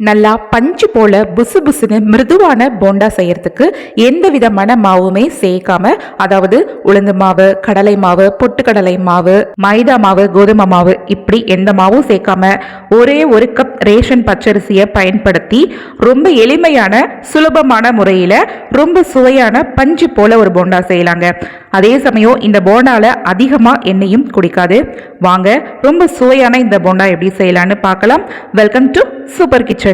நல்லா பஞ்சு போல புசு புசுன்னு மிருதுவான போண்டா செய்யறதுக்கு எந்த விதமான மாவுமே சேர்க்காம அதாவது உளுந்து மாவு கடலை மாவு பொட்டுக்கடலை மாவு மைதா மாவு கோதுமை மாவு இப்படி எந்த மாவும் சேர்க்காம ஒரே ஒரு கப் ரேஷன் பச்சரிசியை பயன்படுத்தி ரொம்ப எளிமையான சுலபமான முறையில் ரொம்ப சுவையான பஞ்சு போல ஒரு போண்டா செய்யலாங்க. அதே சமயம் இந்த போண்டால அதிகமாக எண்ணெயும் குடிக்காது. வாங்க ரொம்ப சுவையான இந்த போண்டா எப்படி செய்யலான்னு பார்க்கலாம். வெல்கம் டு சூப்பர் கிச்சன்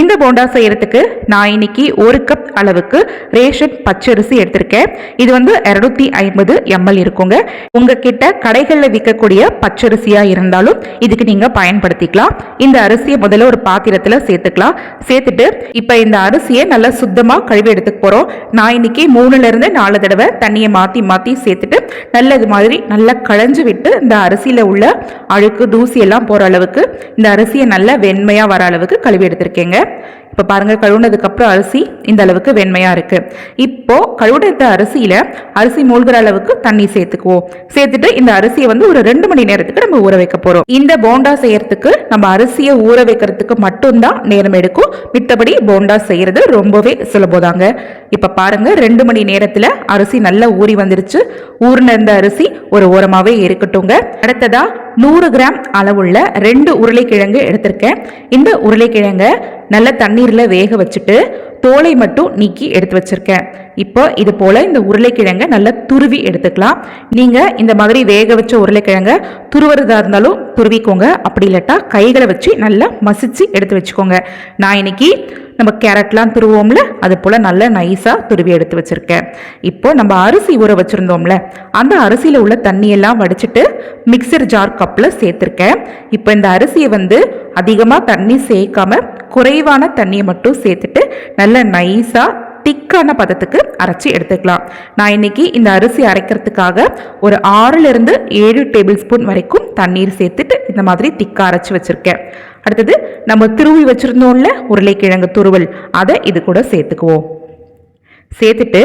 இந்த போண்டா செய்யறதுக்கு நான் இன்னைக்கு ஒரு கப் அளவுக்கு ரேஷன் பச்சரிசி எடுத்திருக்கேன். இது வந்து இரநூத்தி ஐம்பது எம்எல் இருக்குங்க. உங்ககிட்ட கடைகளில் விற்கக்கூடிய பச்சரிசியாக இருந்தாலும் இதுக்கு நீங்கள் பயன்படுத்திக்கலாம். இந்த அரிசியை முதல்ல ஒரு பாத்திரத்தில் சேர்த்துக்கலாம். சேர்த்துட்டு இப்போ இந்த அரிசியை நல்லா சுத்தமாக கழுவி எடுத்துக்க போகிறோம் நான் இன்னைக்கு மூணுல இருந்து நாலு தடவை தண்ணியை மாற்றி மாற்றி சேர்த்துட்டு நல்ல இது மாதிரி நல்லா களைஞ்சு விட்டு இந்த அரிசியில் உள்ள அழுக்கு தூசி எல்லாம் போகிற அளவுக்கு இந்த அரிசியை நல்லா வெண்மையாக வர அளவுக்கு கழுவி எடுத்திருக்கேங்க. இப்போ பாருங்கள் கழுவுனதுக்கப்புறம் அரிசி இந்த அளவுக்கு வெண்மையாக இருக்குது இப்போது கழுவுன அரிசியில் அரிசி மூழ்கிற அளவுக்கு தண்ணி சேர்த்துக்குவோம். சேர்த்துட்டு இந்த அரிசியை வந்து ஒரு ரெண்டு மணி நேரத்துக்கு நம்ம ஊற வைக்க போகிறோம் இந்த போண்டா செய்யறதுக்கு நம்ம அரிசியை ஊற வைக்கிறதுக்கு மட்டும்தான் நேரம் எடுக்கும். மித்தபடி போண்டா செய்யறது ரொம்பவே சுலபதாங்க. இப்போ பாருங்கள் ரெண்டு மணி நேரத்தில் அரிசி நல்லா ஊறி வந்துருச்சு. ஊர்ன இருந்த அரிசி ஒரு ஓரமாகவே இருக்கட்டுங்க அடுத்ததாக நூறு கிராம் அளவுள்ள ரெண்டு உருளைக்கிழங்கு எடுத்திருக்கேன். இந்த உருளைக்கிழங்கை நல்ல தண்ணீரில் வேக வச்சுட்டு தோலை மட்டும் நீக்கி எடுத்து வச்சுருக்கேன். இப்போ இது போல் இந்த உருளைக்கிழங்கை நல்லா துருவி எடுத்துக்கலாம். நீங்கள் இந்த மாதிரி வேக வச்ச உருளைக்கிழங்க துருவுறதா இருந்தாலும் துருவிக்கோங்க. அப்படி இல்லாட்டா கைகளை வச்சு நல்லா மசிச்சு எடுத்து வச்சுக்கோங்க. நான் இன்னைக்கு நம்ம கேரட்லாம் துருவோம்ல அது போல் நல்லா நைஸாக துருவி எடுத்து வச்சுருக்கேன். இப்போ நம்ம அரிசி ஊற வச்சுருந்தோம்ல அந்த அரிசியில் உள்ள தண்ணியெல்லாம் வடிச்சிட்டு மிக்சர் ஜார் கப்பில் சேர்த்துருக்கேன். இப்போ இந்த அரிசியை வந்து அதிகமாக தண்ணி சேர்க்காம குறைவான தண்ணியை மட்டும் சேர்த்துட்டு நல்ல நைஸாக திக்கான பதத்துக்கு அரைச்சி எடுத்துக்கலாம். நான் இன்னைக்கு இந்த அரிசி அரைக்கிறதுக்காக ஒரு ஆறுலேருந்து ஏழு டேபிள் ஸ்பூன் வரைக்கும் தண்ணீர் சேர்த்துட்டு இந்த மாதிரி திக்காக அரைச்சி வச்சுருக்கேன். அடுத்தது நம்ம திருவி வச்சுருந்தோம்ல உருளைக்கிழங்கு துருவல் அதை இது கூட சேர்த்துக்குவோம். சேர்த்துட்டு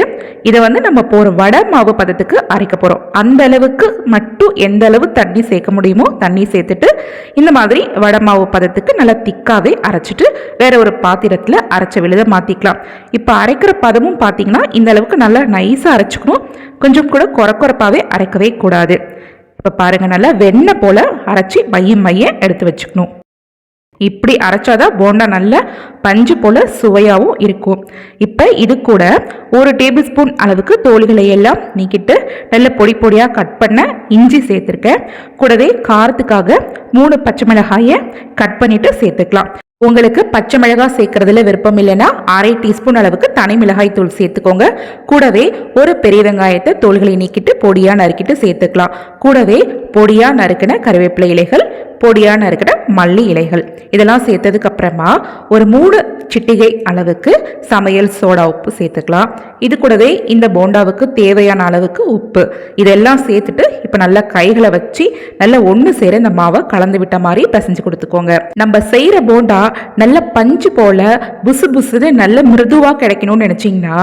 இதை வந்து நம்ம போகிற வடை மாவு பதத்துக்கு அரைக்க போகிறோம் அந்த அளவுக்கு மட்டும் எந்த அளவு தண்ணி சேர்க்க முடியுமோ தண்ணி சேர்த்துட்டு இந்த மாதிரி வடை மாவு பதத்துக்கு நல்லா திக்காகவே அரைச்சிட்டு வேற ஒரு பாத்திரத்தில் அரைச்ச விழுத மாற்றிக்கலாம் இப்போ அரைக்கிற பதமும் பார்த்தீங்கன்னா இந்த அளவுக்கு நல்லா நைஸாக அரைச்சிக்கணும். கொஞ்சம் கூட குறக்குறப்பாகவே அரைக்கவே கூடாது. இப்போ பாருங்கள் நல்லா வெண்ணெய் போல் அரைச்சி மையம் மையம் எடுத்து வச்சுக்கணும். இப்படி அரைச்சாதான் போண்டா நல்ல பஞ்சு போல சுவையாகவும் இருக்கும். இப்போ இது கூட ஒரு டேபிள் ஸ்பூன் அளவுக்கு தோல்களை எல்லாம் நீக்கிட்டு நல்ல பொடி பொடியாக கட் பண்ண இஞ்சி சேர்த்துருக்கேன். கூடவே காரத்துக்காக மூணு பச்சை மிளகாயை கட் பண்ணிட்டு சேர்த்துக்கலாம். உங்களுக்கு பச்சை மிளகாய் சேர்க்கறதுல விருப்பம் இல்லைன்னா அரை டீஸ்பூன் அளவுக்கு தனி மிளகாய் தூள் சேர்த்துக்கோங்க. கூடவே ஒரு பெரிய வெங்காயத்தை தோள்களை நீக்கிட்டு பொடியாக நறுக்கிட்டு சேர்த்துக்கலாம். கூடவே பொடியாக நறுக்கின கருவேப்பிலை இலைகள் பொடியாக நறுக்கிற மல்லி இலைகள். இதெல்லாம் சேர்த்ததுக்கு அப்புறமா ஒரு மூணு சிட்டிகை அளவுக்கு சமையல் சோடா உப்பு சேர்த்துக்கலாம். இது கூடவே இந்த போண்டாவுக்கு தேவையான அளவுக்கு உப்பு. இதெல்லாம் சேர்த்துட்டு இப்போ நல்லா கைகளை வச்சு நல்லா ஒன்று சேர இந்த மாவை கலந்து விட்ட மாதிரி பிசைஞ்சு கொடுத்துக்கோங்க. நம்ம செய்கிற போண்டா நல்ல பஞ்சு போல புசு புசுன்னு நல்ல மிருதுவாக கிடைக்கணும்னு நினச்சிங்கன்னா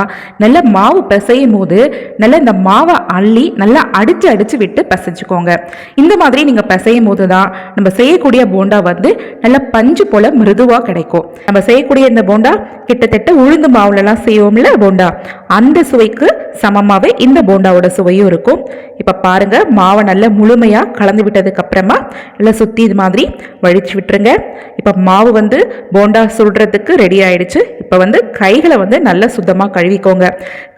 நல்ல மாவு பிசையும் போது நல்ல இந்த மாவை அள்ளி நல்லா அடித்து அடித்து விட்டு பிசைஞ்சுக்கோங்க. இந்த மாதிரி நீங்கள் பிசையும் போது தான் நம்ம செய்யக்கூடிய போண்டா வந்து நல்லா பஞ்சு போல் மிருதுவாக கிடைக்கும். நம்ம செய்யக்கூடிய இந்த போண்டா கிட்டத்தட்ட உளுந்து மாவுலலாம் செய்வோம்ல போண்டா. அந்த சுவைக்கு சமமாகவே இந்த போண்டாவோட சுவையும் இருக்கும். இப்போ பாருங்கள் மாவை நல்லா முழுமையாக கலந்து விட்டதுக்கு அப்புறமா நல்லா சுற்றி இது மாதிரி வழிச்சு விட்டுருங்க. இப்போ மாவு வந்து போண்டா சுடுறதுக்கு ரெடி ஆயிடுச்சு. இப்போ வந்து கைகளை வந்து நல்லா சுத்தமாக கழுவிக்கோங்க.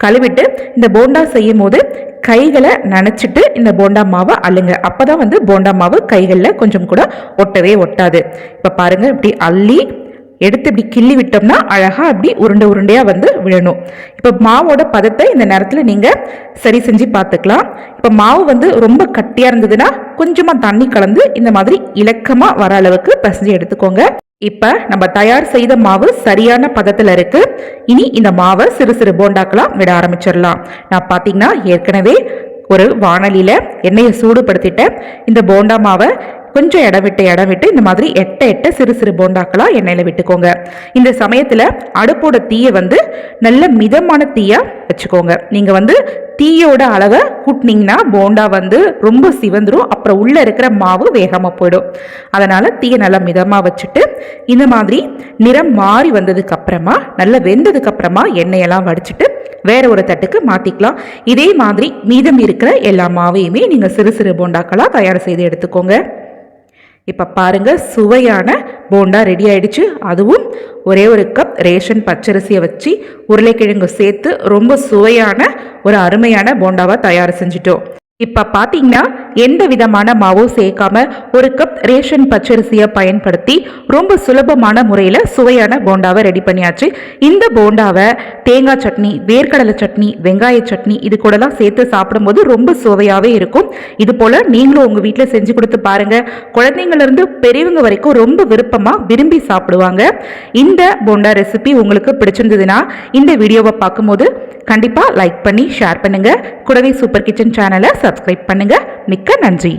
கழுவிட்டு இந்த போண்டா செய்யும் போது கைகளை நனைச்சிட்டு இந்த போண்டா மாவை அள்ளுங்க. அப்போ தான் வந்து போண்டா மாவு கைகளில் கொஞ்சம் கூட ஒட்டவே ஒட்டாது. இப்போ பாருங்கள் இப்படி அள்ளி எடுத்து இப்படி கிள்ளி விட்டோம்னா அழகாக அப்படி உருண்டை உருண்டையாக வந்து விழணும். இப்போ மாவோட பதத்தை இந்த நேரத்தில் நீங்கள் சரி செஞ்சு பார்த்துக்கலாம். இப்போ மாவு வந்து ரொம்ப கட்டியாக இருந்ததுன்னா கொஞ்சமாக தண்ணி கலந்து இந்த மாதிரி இலக்கமாக வர அளவுக்கு பசஞ்சு எடுத்துக்கோங்க. இப்போ நம்ம தயார் செய்த மாவு சரியான பதத்தில் இருக்கு. இனி இந்த மாவை சிறு சிறு போண்டாக்கெல்லாம் விட ஆரம்பிச்சிடலாம். நான் பார்த்தீங்கன்னா ஏற்கனவே ஒரு வானலியில் எண்ணெயை சூடுபடுத்திட்டேன். இந்த போண்டா மாவை கொஞ்சம் இடம் விட்டு இடம் விட்டு இந்த மாதிரி எட்ட எட்ட சிறு சிறு போண்டாக்களாக எண்ணெயில் விட்டுக்கோங்க. இந்த சமயத்தில் அடுப்போட தீயை வந்து நல்ல மிதமான தீயாக வச்சுக்கோங்க. நீங்கள் வந்து தீயோட அளவை கூட்டினீங்கன்னா போண்டா வந்து ரொம்ப சிவந்துடும் அப்புறம் உள்ளே இருக்கிற மாவு வேகமாக போயிடும். அதனால் தீயை நல்லா மிதமாக வச்சுட்டு இந்த மாதிரி நிறம் மாறி வந்ததுக்கு அப்புறமா நல்லா வெந்ததுக்கு அப்புறமா எண்ணெயெல்லாம் வடிச்சிட்டு வேற ஒரு தட்டுக்கு மாற்றிக்கலாம் இதே மாதிரி மீதம் இருக்கிற எல்லா மாவையுமே நீங்கள் சிறு சிறு போண்டாக்களாக தயார் செய்து எடுத்துக்கோங்க. இப்போ பாருங்க சுவையான போண்டா ரெடி ஆயிடுச்சு. அதுவும் ஒரே ஒரு கப் ரேஷன் பச்சரிசியை வச்சு உருளைக்கிழங்கு சேர்த்து ரொம்ப சுவையான ஒரு அருமையான போண்டாவை தயார் செஞ்சுட்டோம். இப்போ பார்த்தீங்கன்னா எந்த விதமான மாவும் சேர்க்காம ஒரு கப் ரேஷன் பச்சரிசியை பயன்படுத்தி ரொம்ப சுலபமான முறையில் சுவையான போண்டாவை ரெடி பண்ணியாச்சு. இந்த போண்டாவை தேங்காய் சட்னி வேர்க்கடலை சட்னி வெங்காய சட்னி இது கூடலாம் சேர்த்து சாப்பிடும்போது ரொம்ப சுவையாகவே இருக்கும். இது போல் நீங்களும் உங்கள் வீட்டில் செஞ்சு கொடுத்து பாருங்கள் குழந்தைங்கள்லேருந்து பெரியவங்க வரைக்கும் ரொம்ப விருப்பமாக விரும்பி சாப்பிடுவாங்க. இந்த போண்டா ரெசிபி உங்களுக்கு பிடிச்சிருந்ததுன்னா இந்த வீடியோவை பார்க்கும்போது கண்டிப்பாக லைக் பண்ணி ஷேர் பண்ணுங்கள் கூடவே சூப்பர் கிச்சன் சேனலை சப்ஸ்கிரைப் பண்ணுங்கள் மிக்க நன்றி.